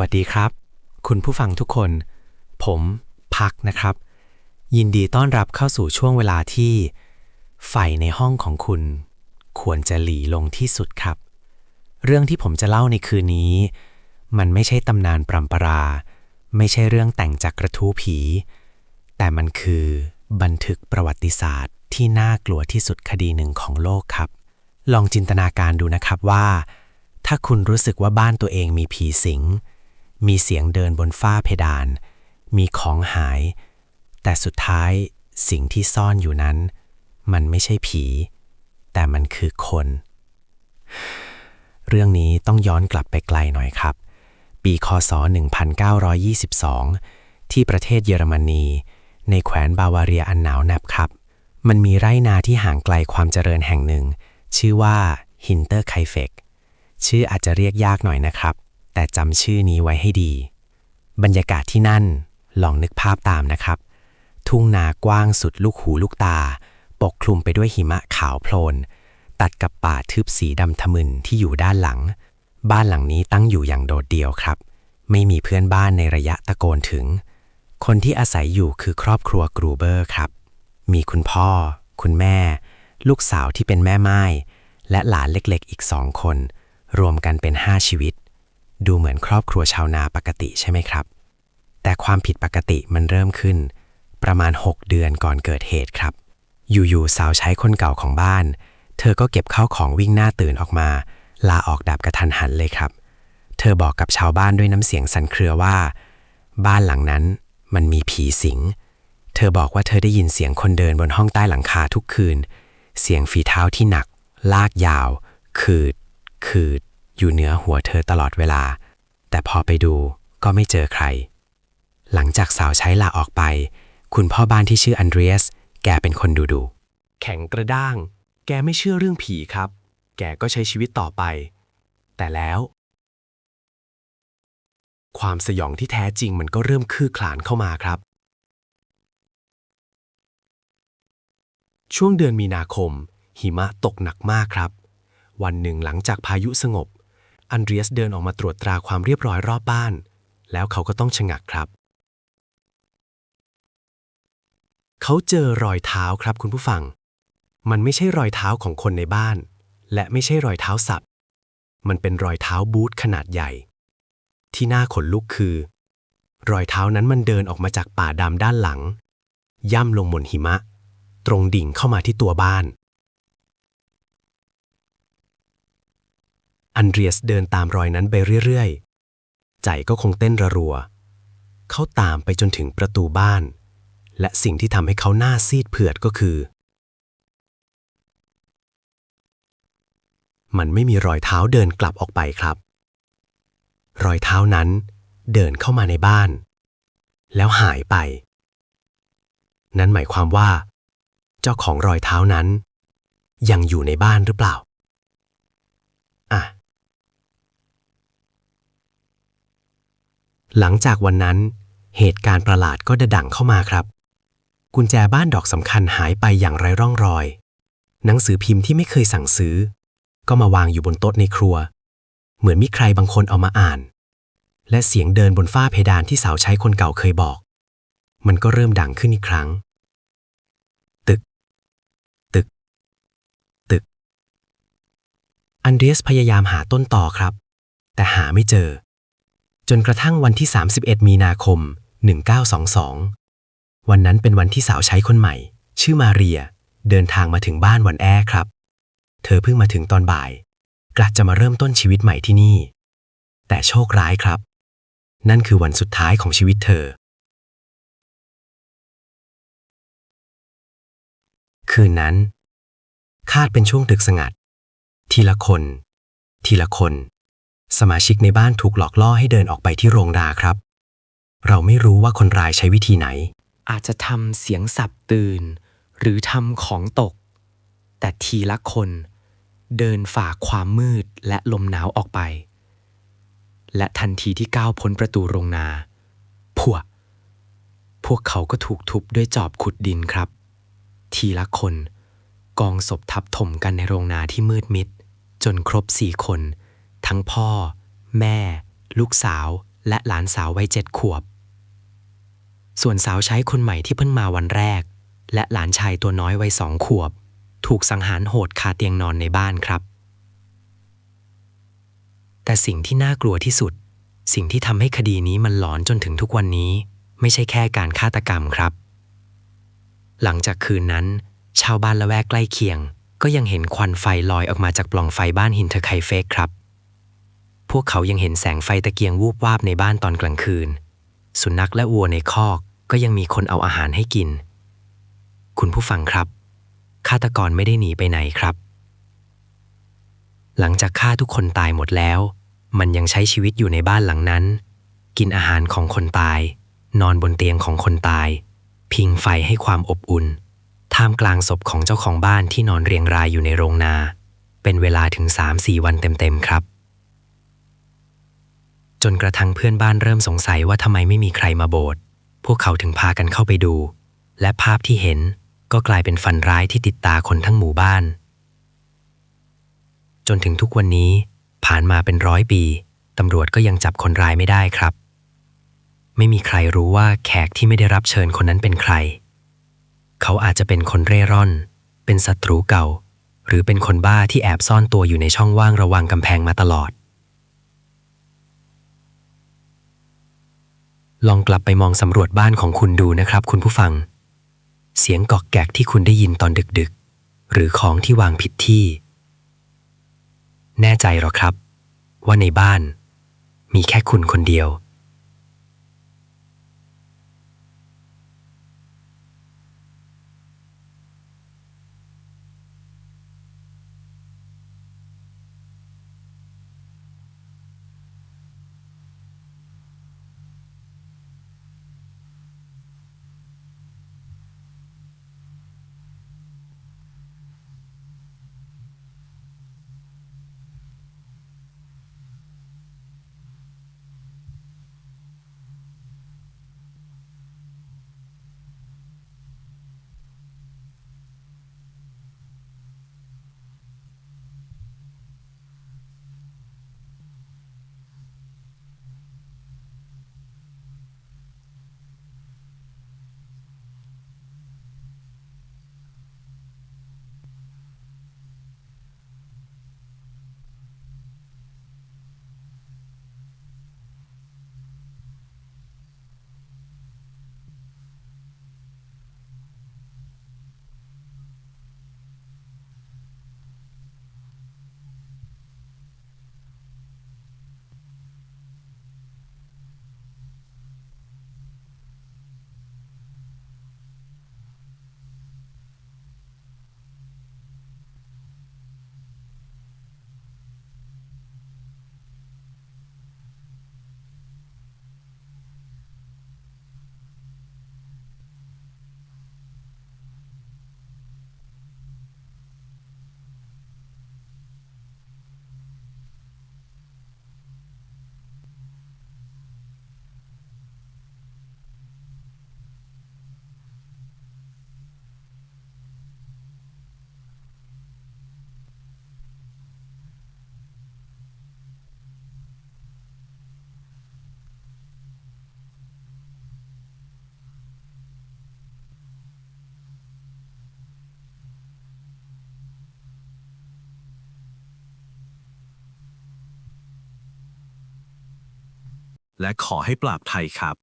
วัสดีครับ คุณผู้ฟังทุกคน ผมพักนะครับ ยินดีต้อนรับเข้าสู่ช่วงเวลาที่ไฟในห้องของคุณ ควรจะหลีลงที่สุดครับ เรื่องที่ผมจะเล่าในคืนนี้ มันไม่ใช่ตำนานปรำปรา ไม่ใช่เรื่องแต่งจากกระทู้ผี แต่มันคือบันทึกประวัติศาสตร์ที่น่ากลัวที่สุดคดีหนึ่งของโลกครับ ลองจินตนาการดูนะครับว่า ถ้าคุณรู้สึกว่าบ้านตัวเองมีผีสิง มีเสียงเดินบนฝ้าเพดาน มีของหาย แต่สุดท้ายสิ่งที่ซ่อนอยู่นั้น มันไม่ใช่ผี แต่มันคือคน เรื่องนี้ต้องย้อนกลับไปไกลหน่อยครับ ปีคศ 1922 ที่ประเทศเยอรมนี ในแคว้นบาวาเรียอันหนาวแนบครับ มันมีไร่นาที่ห่างไกลความเจริญแห่งหนึ่ง ชื่อว่าฮินเตอร์ไคเฟกชื่ออาจจะเรียกยากหน่อยนะครับ แต่จำชื่อนี้ไว้ให้ดี บรรยากาศที่นั่นลองนึกภาพตามนะครับ ทุ่งนากว้างสุดลูกหูลูกตา ปกคลุมไปด้วยหิมะขาวโพลน ตัดกับป่าทึบสีดำทะมึนที่อยู่ด้านหลัง บ้านหลังนี้ตั้งอยู่อย่างโดดเดี่ยวครับ ไม่มีเพื่อนบ้านในระยะตะโกนถึง คนที่อาศัยอยู่คือครอบครัวกรูเบอร์ครับ มีคุณพ่อ คุณแม่ ลูกสาวที่เป็นแม่ไม้และหลานเล็กๆ อีกสองคน รวมกันเป็นห้าชีวิต ดูเหมือนครอบครัวชาวนาปกติใช่ไหมครับ แต่ความผิดปกติมันเริ่มขึ้น ประมาณ 6 เดือนก่อนเกิดเหตุครับ อยู่ๆสาวใช้คนเก่าของบ้าน เธอก็เก็บข้าวของวิ่งหน้าตื่นออกมา ลาออกดับกระทันหันเลยครับ เธอบอกกับชาวบ้านด้วยน้ำเสียงสั่นเครือว่า บ้านหลังนั้นมันมีผีสิง เธอบอกว่าเธอได้ยินเสียงคนเดินบนห้องใต้หลังคาทุกคืน เสียงฝีเท้าที่หนัก ลากยาวขืดขืด อยู่เหนือหัวเธอตลอดเวลา แต่พอไปดูก็ไม่เจอใคร หลังจากสาวใช้ลาออกไป คุณพ่อบ้านที่ชื่ออันเดรียส แกเป็นคนดูดู แข็งกระด้าง แกไม่เชื่อเรื่องผีครับ แกก็ใช้ชีวิตต่อไป แต่แล้ว ความสยองที่แท้จริงมันก็เริ่มคืบคลานเข้ามาครับ ช่วงเดือนมีนาคม หิมะตกหนักมากครับ วันหนึ่งหลังจากพายุสงบ อันเดรียสเดินออกมาตรวจตราความเรียบร้อยรอบบ้าน แล้วเขาก็ต้องชะงักครับ เขาเจอรอยเท้าครับคุณผู้ฟัง มันไม่ใช่รอยเท้าของคนในบ้าน และไม่ใช่รอยเท้าสัตว์มันเป็นรอยเท้าบูทขนาดใหญ่ ที่น่าขนลุกคือ รอยเท้านั้นมันเดินออกมาจากป่าดำด้านหลัง ย่ำลงบนหิมะ ตรงดิ่งเข้ามาที่ตัวบ้าน อันเดรียสเดินตามรอยนั้นไปเรื่อยๆ ใจก็คงเต้นระรัว เขาตามไปจนถึงประตูบ้าน และสิ่งที่ทำให้เขาหน้าซีดเผือดก็คือ มันไม่มีรอยเท้าเดินกลับออกไปครับ รอยเท้านั้นเดินเข้ามาในบ้าน แล้วหายไป นั่นหมายความว่า เจ้าของรอยเท้านั้น ยังอยู่ในบ้านหรือเปล่า อะ หลังจากวันนั้น เหตุการณ์ประหลาดก็ดะดังเข้ามาครับ กุญแจบ้านดอกสำคัญหายไปอย่างไร้ร่องรอย หนังสือพิมพ์ที่ไม่เคยสั่งซื้อ ก็มาวางอยู่บนโต๊ะในครัว เหมือนมีใครบางคนเอามาอ่าน และเสียงเดินบนฝ้าเพดานที่สาวใช้คนเก่าเคยบอก มันก็เริ่มดังขึ้นอีกครั้ง ตึก ตึก ตึก อันเดรสพยายามหาต้นต่อครับ แต่หาไม่เจอ จนกระทั่งวันที่ 31 มีนาคม 1922 วันนั้นเป็นวันที่สาวใช้คนใหม่ ชื่อมาเรีย เดินทางมาถึงบ้านวันแอครับ เธอเพิ่งมาถึงตอนบ่าย กะจะมาเริ่มต้นชีวิตใหม่ที่นี่ แต่โชคร้ายครับ นั่นคือวันสุดท้ายของชีวิตเธอ คืนนั้น คาดเป็นช่วงดึกสงัด ทีละคน ทีละคน สมาชิกในบ้านถูกหลอกล่อให้เดินออกไปที่โรงนาครับ เราไม่รู้ว่าคนร้ายใช้วิธีไหน อาจจะทำเสียงสับตื่น หรือทำของตก แต่ทีละคน เดินฝ่าความมืดและลมหนาวออกไป และทันทีที่ก้าวพ้นประตูโรงนา พวก พวกเขาก็ถูกทุบด้วยจอบขุดดินครับ ทีละคน กองศพทับถมกันในโรงนาที่มืดมิด จนครบสี่คน ทั้งพ่อ แม่ ลูกสาว และหลานสาววัยเจ็ดขวบ ส่วนสาวใช้คนใหม่ที่เพิ่งมาวันแรก และหลานชายตัวน้อยวัยสองขวบ ถูกสังหารโหดคาเตียงนอนในบ้านครับ แต่สิ่งที่น่ากลัวที่สุด สิ่งที่ทำให้คดีนี้มันหลอนจนถึงทุกวันนี้ ไม่ใช่แค่การฆาตกรรมครับ หลังจากคืนนั้น ชาวบ้านละแวกใกล้เคียง ก็ยังเห็นควันไฟลอยออกมาจากปล่องไฟบ้านหินเทอร์ไคเฟกครับ วกเขายังเห็นแสงไฟตะเกียงวูบวาบในบ้านตอนกลางคืน สุนัขและวัวในคอกก็ยังมีคนเอาอาหารให้กิน คุณผู้ฟังครับ ฆาตกรไม่ได้หนีไปไหนครับ หลังจากฆ่าทุกคนตายหมดแล้ว มันยังใช้ชีวิตอยู่ในบ้านหลังนั้น กินอาหารของคนตาย นอนบนเตียงของคนตาย พิงไฟให้ความอบอุ่น ท่ามกลางศพของเจ้าของบ้านที่นอนเรียงรายอยู่ในโรงนา เป็นเวลาถึง 3-4 วันเต็มๆครับ จนกระทั่งเพื่อนบ้านเริ่มสงสัยว่าทำไมไม่มีใครมาโบสถ์พวกเขาถึงพากันเข้าไปดู และภาพที่เห็นก็กลายเป็นฝันร้ายที่ติดตาคนทั้งหมู่บ้าน จนถึงทุกวันนี้ ผ่านมาเป็นร้อยปีตำรวจก็ยังจับคนร้ายไม่ได้ครับ ไม่มีใครรู้ว่าแขกที่ไม่ได้รับเชิญคนนั้นเป็นใคร เขาอาจจะเป็นคนเร่ร่อน เป็นศัตรูเก่า หรือเป็นคนบ้าที่แอบซ่อนตัวอยู่ในช่องว่างระหว่างกำแพงมาตลอด ลองกลับไปมองสำรวจบ้านของคุณดูนะครับ คุณผู้ฟัง เสียงกอกแกกที่คุณได้ยินตอนดึกๆ หรือของที่วางผิดที่ แน่ใจหรอครับ ว่าในบ้าน มีแค่คุณคนเดียว และขอให้ปราบไทยครับ